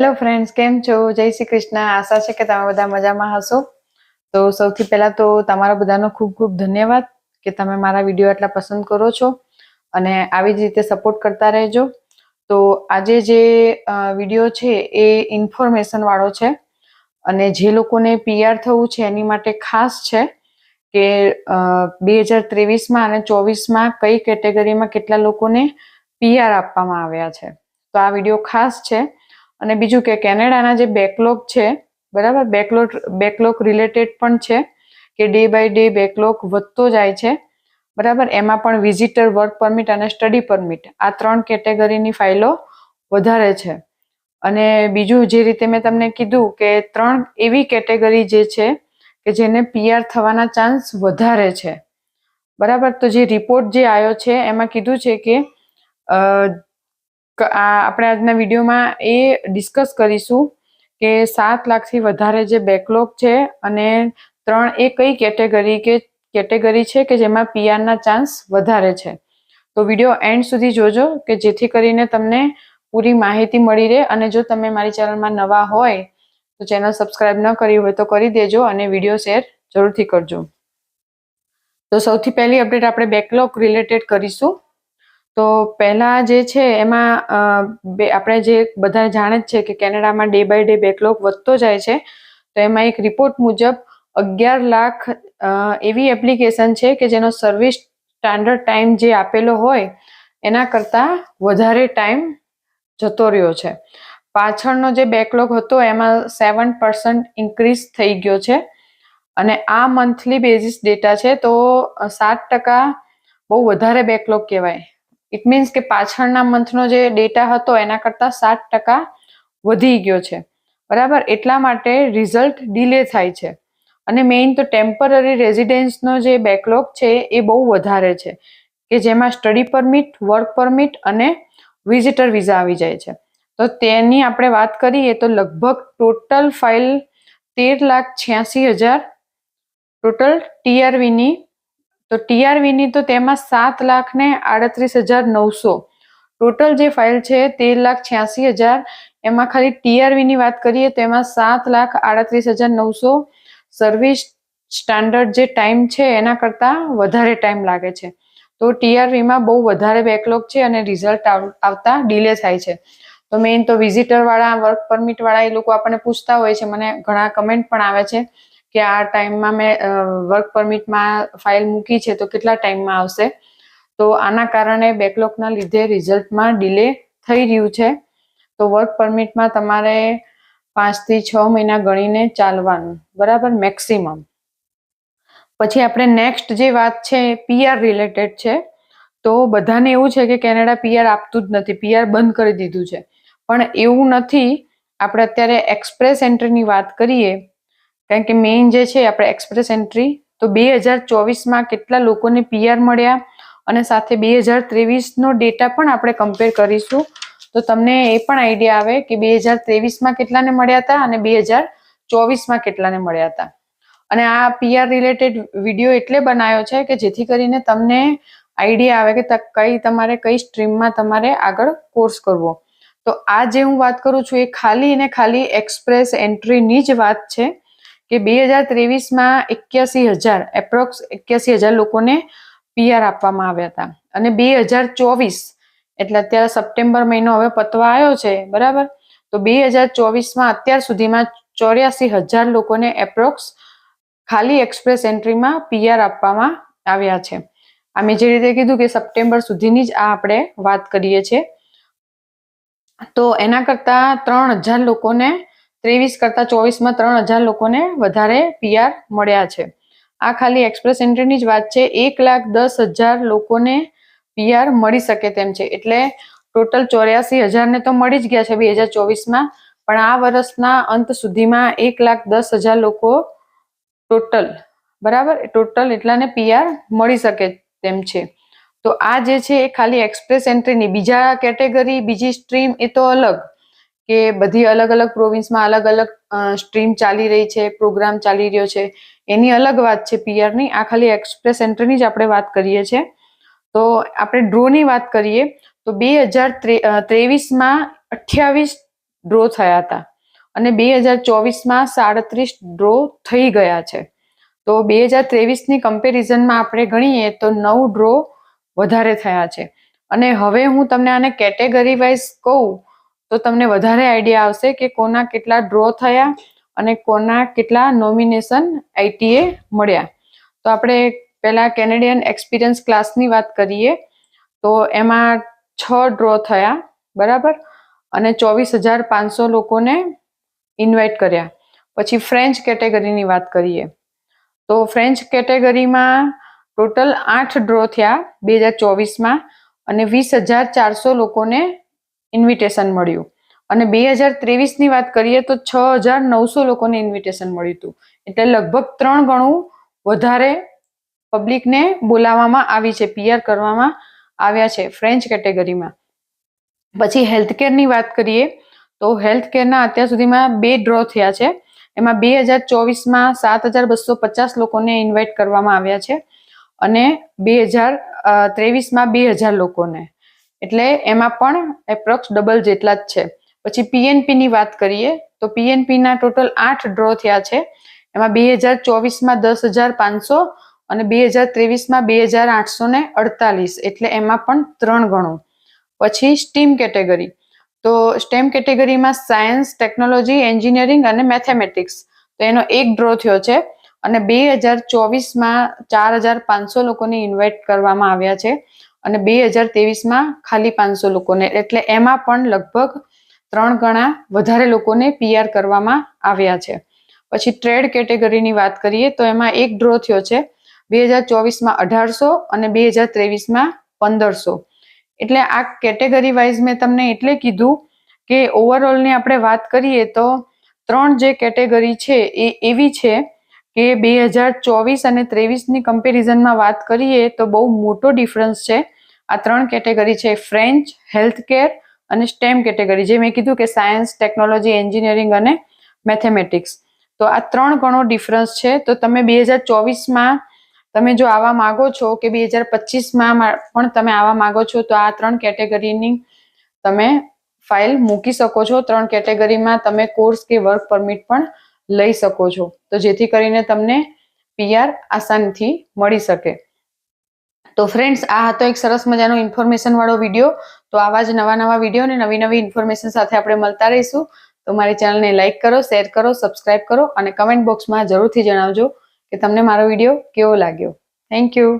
Hello friends કેમ છો? જય શ્રી કૃષ્ણ. આશા છે કે તમે બધા મજામાં હશો. તો સૌથી પહેલા તો તમારા બધાનો ખૂબ ખૂબ ધન્યવાદ કે તમે મારા વીડિયો એટલા પસંદ કરો છો અને આવી જ રીતે સપોર્ટ કરતા રહેજો. તો આજે જે વીડિયો છે એ ઇન્ફોર્મેશન વાળો છે અને જે લોકોને પીઆર થવું છે એની માટે ખાસ છે કે બે હજાર ત્રેવીસમાં અને ચોવીસમાં કઈ કેટેગરીમાં કેટલા લોકોને પીઆર આપવામાં આવ્યા છે. તો આ વીડિયો ખાસ છે. અને બીજું કે કેનેડાના જે બેકલોગ છે, બરાબર? બેકલોગ બેકલોગ રિલેટેડ પણ છે કે ડે બાય ડે બેકલોગ વધતો જાય છે, બરાબર? એમાં પણ વિઝિટર વર્ક પરમિટ અને સ્ટડી પરમિટ આ ત્રણ કેટેગરીની ફાઇલો વધારે છે. અને બીજું જે રીતે મેં તમને કીધું કે ત્રણ એવી કેટેગરી જે છે કે જેને પીઆર થવાના ચાન્સ વધારે છે. બરાબર? તો જે રિપોર્ટ જે આવ્યો છે, એમાં કીધું છે કે આપણે આજના વિડીયોમાં એ ડિસ્કસ કરીશું કે સાત લાખથી વધારે જે બેકલોગ છે અને ત્રણ એ કઈ કેટેગરી કે કેટેગરી છે કે જેમાં પીઆરના ચાન્સ વધારે છે. તો વીડિયો એન્ડ સુધી જોજો કે જેથી કરીને તમને પૂરી માહિતી મળી રહે અને જો તમે મારી ચેનલમાં નવા હોય તો ચેનલ સબસ્ક્રાઇબ ન કરી હોય તો કરી દેજો અને વીડિયો શેર જરૂરથી કરજો. તો સૌથી પહેલી અપડેટ આપણે બેકલોગ રિલેટેડ કરીશું. તો પહેલાં જે છે એમાં બે, આપણે જે બધા જાણે જ છે કે કેનેડામાં ડે બાય ડે બેકલોગ વધતો જાય છે, તો એમાં એક રિપોર્ટ મુજબ અગિયાર લાખ એવી એપ્લિકેશન છે કે જેનો સર્વિસ સ્ટાન્ડર્ડ ટાઈમ જે આપેલો હોય, એના કરતાં વધારે ટાઈમ જતો રહ્યો છે. પાછળનો જે બેકલોગ હતો એમાં સેવન પર્સન્ટ ઇન્ક્રીઝ થઈ ગયો છે. અને આ મંથલી બેઝિસ ડેટા છે તો સાત ટકા બહુ વધારે બેકલોગ કહેવાય. ઇટ મીન્સ કે પાછળના મંથનો જે ડેટા હતો, એના કરતાં સાત ટકા વધી ગયો છે. બરાબર? એટલા માટે રિઝલ્ટ ડિલે થાય છે. અને મેઇન તો ટેમ્પરરી રેઝિડેન્સનો જે બેકલોગ છે, એ બહુ વધારે છે. કે જેમાં સ્ટડી પરમિટ વર્ક પરમિટ અને વિઝિટર વિઝા આવી જાય છે. તો તેની આપણે વાત કરીએ તો લગભગ ટોટલ ફાઇલ તેર લાખ છ્યાસી હજાર ટોટલ ટીઆરવીની તો ટીઆરવીની તો તેમાં સાત લાખ ને આડત્રીસ હજાર નવસો. ટોટલ જે ફાઇલ છે તેર લાખ છ્યાસી હજાર. એમાં ખાલી ટીઆરવીની વાત કરીએ તો એમાં સાત લાખ આડત્રીસ હજાર નવસો. સર્વિસ સ્ટાન્ડર્ડ જે ટાઈમ છે એના કરતાં વધારે ટાઈમ લાગે છે. તો ટીઆરવીમાં બહુ વધારે બેકલોગ છે અને રિઝલ્ટ આવતા ડિલે થાય છે. તો મેઇન તો વિઝિટરવાળા વર્ક પરમિટવાળા એ લોકો આપણને પૂછતા હોય છે. મને ઘણા કમેન્ટ પણ આવે છે. કે આ ટાઈમમાં મેં વર્ક પરમિટમાં ફાઇલ મૂકી છે તો કેટલા ટાઈમમાં આવશે? તો આના કારણે બેકલોગના લીધે રિઝલ્ટમાં ડિલે થઈ રહ્યું છે. તો વર્ક પરમિટમાં તમારે પાંચથી છ મહિના ગણીને ચાલવાનું, બરાબર? મેક્સિમમ. પછી આપણે નેક્સ્ટ જે વાત છે પીઆર રિલેટેડ છે, તો બધાને એવું છે કે કેનેડા પીઆર આપતું જ નથી પીઆર બંધ કરી દીધું છે. પણ એવું નથી, આપણે અત્યારે એક્સપ્રેસ એન્ટ્રીની વાત કરીએ કારણ કે મેઇન જે છે આપણે એક્સપ્રેસ એન્ટ્રી તો બે હજાર ચોવીસમાં કેટલા લોકોને પીઆર મળ્યા? અને સાથે બે હજાર ત્રેવીસનો ડેટા પણ આપણે કમ્પેર કરીશું. તો તમને એ પણ આઈડિયા આવે કે બે હજાર ત્રેવીસમાં કેટલાને મળ્યા હતા અને બે હજાર ચોવીસમાં કેટલાને મળ્યા હતા. અને આ પીઆર રિલેટેડ વીડિયો એટલે બનાવ્યો છે કે જેથી કરીને તમને આઈડિયા આવે કે કઈ તમારે કઈ સ્ટ્રીમમાં તમારે આગળ કોર્સ કરવો. તો આ જે હું વાત કરું છું એ ખાલી ને ખાલી એક્સપ્રેસ એન્ટ્રીની જ વાત છે. કે બે હજાર ત્રેવીસમાં એક્યાસી હજાર, એપ્રોક્સ એક્યાસી હજાર લોકોને પીઆર આપવામાં આવ્યા હતા. અને બે હજાર ચોવીસ, એટલે અત્યારે સપ્ટેમ્બર મહિનો હવે પતવા આવ્યો છે, બરાબર? તો બે હજાર ચોવીસમાં અત્યાર સુધીમાં ચોર્યાસી હજાર લોકોને એપ્રોક્સ ખાલી એક્સપ્રેસ એન્ટ્રીમાં પીઆર આપવામાં આવ્યા છે. અમે જે રીતે કીધું કે સપ્ટેમ્બર સુધીની જ આ આપણે વાત કરીએ છીએ. તો એના કરતા ત્રણ હજાર લોકોને ત્રેવીસ કરતાં ચોવીસમાં ત્રણ હજાર લોકોને વધારે પીઆર મળ્યા છે. આ ખાલી એક્સપ્રેસ એન્ટ્રીની જ વાત છે. એક લાખ દસ હજાર લોકોને પીઆર મળી શકે તેમ છે. એટલે ટોટલ ચોર્યાસી હજારને તો મળી જ ગયા છે બે હજાર ચોવીસમાં. પણ આ વર્ષના અંત સુધીમાં એક લાખ દસ હજાર લોકો ટોટલ, બરાબર? ટોટલ એટલાને પીઆર મળી શકે તેમ છે. તો આ જે છે એ ખાલી એક્સપ્રેસ એન્ટ્રીની. બીજા કેટેગરી, બીજી સ્ટ્રીમ એ તો અલગ. કે બધી અલગ અલગ પ્રોવિન્સમાં અલગ અલગ સ્ટ્રીમ ચાલી રહી છે, પ્રોગ્રામ ચાલી રહ્યો છે. એની અલગ વાત છે પીઆરની આ ખાલી એક્સપ્રેસ એન્ટ્રીની જ આપણે વાત કરીએ છીએ. તો આપણે ડ્રોની વાત કરીએ, તો બે હજાર ત્રેવીસમાં અઠ્યાવીસ ડ્રો થયા હતા. અને બે હજાર ચોવીસમાં સાડત્રીસ ડ્રો થઈ ગયા છે. તો બે હજાર ત્રેવીસની કમ્પેરિઝનમાં આપણે ગણીએ તો નવ ડ્રો વધારે થયા છે. અને હવે હું તમને આને કેટેગરી વાઇઝ કહું તો તમને વધારે આઈડિયા આવશે કે કોના કેટલા ડ્રો થયા અને કોના કેટલા નોમિનેશન આઈટીએ મળ્યા. તો આપણે પહેલા કેનેડિયન એક્સપિરિયન્સ ક્લાસની વાત કરીએ. તો એમાં છ ડ્રો થયા, બરાબર? અને ચોવીસ હજાર પાંચસો લોકોને ઇન્વાઇટ કર્યા. પછી ફ્રેન્ચ કેટેગરીની વાત કરીએ. તો ફ્રેન્ચ કેટેગરીમાં ટોટલ આઠ ડ્રો થયા બે હજાર ચોવીસમાં અને વીસ હજાર ચારસો લોકોને ઇન્વિટેશન મળ્યું. અને બે હજાર ત્રેવીસની વાત કરીએ તો છ હજાર નવસો લોકોને ઇન્વિટેશન મળ્યું હતું. એટલે લગભગ ત્રણ ગણું વધારે પબ્લિકને બોલાવવામાં આવી છે પીઆર કરવામાં આવ્યા છે ફ્રેન્ચ કેટેગરીમાં પછી હેલ્થકેરની વાત કરીએ તો હેલ્થકેરના અત્યાર સુધીમાં બે ડ્રો થયા છે. એમાં બે હજાર ચોવીસમાં સાત હજાર બસો પચાસ લોકોને ઇન્વાઇટ કરવામાં આવ્યા છે. અને બે હજાર ત્રેવીસમાં બે હજાર લોકોને. એટલે એમાં પણ એપ્રોક્સ ડબલ જેટલા જ છે. પછી પીએનપીની વાત કરીએ, તો પીએનપીના ટોટલ આઠ ડ્રો થયા છે. એમાં બે હજાર ચોવીસમાં દસ હજાર પાંચસો અને બે હજાર ત્રેવીસમાં બે હજાર આઠસો ને અડતાલીસ, એટલે એમાં પણ ત્રણ ગણું. પછી સ્ટીમ કેટેગરી તો સ્ટેમ કેટેગરીમાં સાયન્સ ટેકનોલોજી એન્જિનિયરિંગ અને મેથેમેટિક્સ તો એનો એક ડ્રો થયો છે અને બે હજાર ચોવીસમાં ચાર હજાર પાંચસો લોકોને ઇન્વાઇટ કરવામાં આવ્યા છે. અને બે હજાર ત્રેવીસમાં ખાલી પાંચસો લોકોને, એટલે એમાં પણ લગભગ ત્રણ ગણા વધારે લોકોને પીઆર કરવામાં આવ્યા છે. પછી ટ્રેડ કેટેગરીની વાત કરીએ તો એમાં એક ડ્રો થયો છે, બે હજાર ચોવીસમાં અઢારસો અને બે હજાર ત્રેવીસમાં પંદરસો. એટલે આ કેટેગરી વાઇઝ મેં તમને એટલે કીધું કે ઓવરઓલની આપણે વાત કરીએ તો ત્રણ જે કેટેગરી છે એ એવી છે કે બે હજાર ચોવીસ અને ત્રેવીસની કમ્પેરિઝનમાં વાત કરીએ તો બહુ મોટો ડિફરન્સ છે. આ ત્રણ કેટેગરી છે ફ્રેન્ચ હેલ્થ કેર અને સ્ટેમ કેટેગરી, જે મેં કીધું કે સાયન્સ ટેકનોલોજી એન્જિનિયરિંગ અને મેથેમેટિક્સ તો આ ત્રણ ગણો ડિફરન્સ છે. તો તમે બે હજાર ચોવીસમાં તમે જો આવવા માંગો છો કે બે હજાર પચીસમાં પણ તમે આવવા માંગો છો, તો આ ત્રણ કેટેગરીની તમે ફાઇલ મૂકી શકો છો. ત્રણ કેટેગરીમાં તમે કોર્સ કે વર્ક પરમિટ પણ લઈ શકો છો. તો જેથી કરીને તમને પીઆર આસાનથી મળી શકે. તો ફ્રેન્ડ્સ આ હતો એક સરસ મજાનો ઇન્ફોર્મેશન વાળો વીડિયો તો આવા જ નવા નવા વીડિયો અને નવી નવી ઇન્ફોર્મેશન સાથે આપણે મળતા રહીશું. તો મારી ચેનલને લાઇક કરો શેર કરો સબસ્ક્રાઇબ કરો અને કમેન્ટ બોક્સમાં જરૂરથી જણાવજો કે તમને મારો વીડિયો કેવો લાગ્યો. Thank you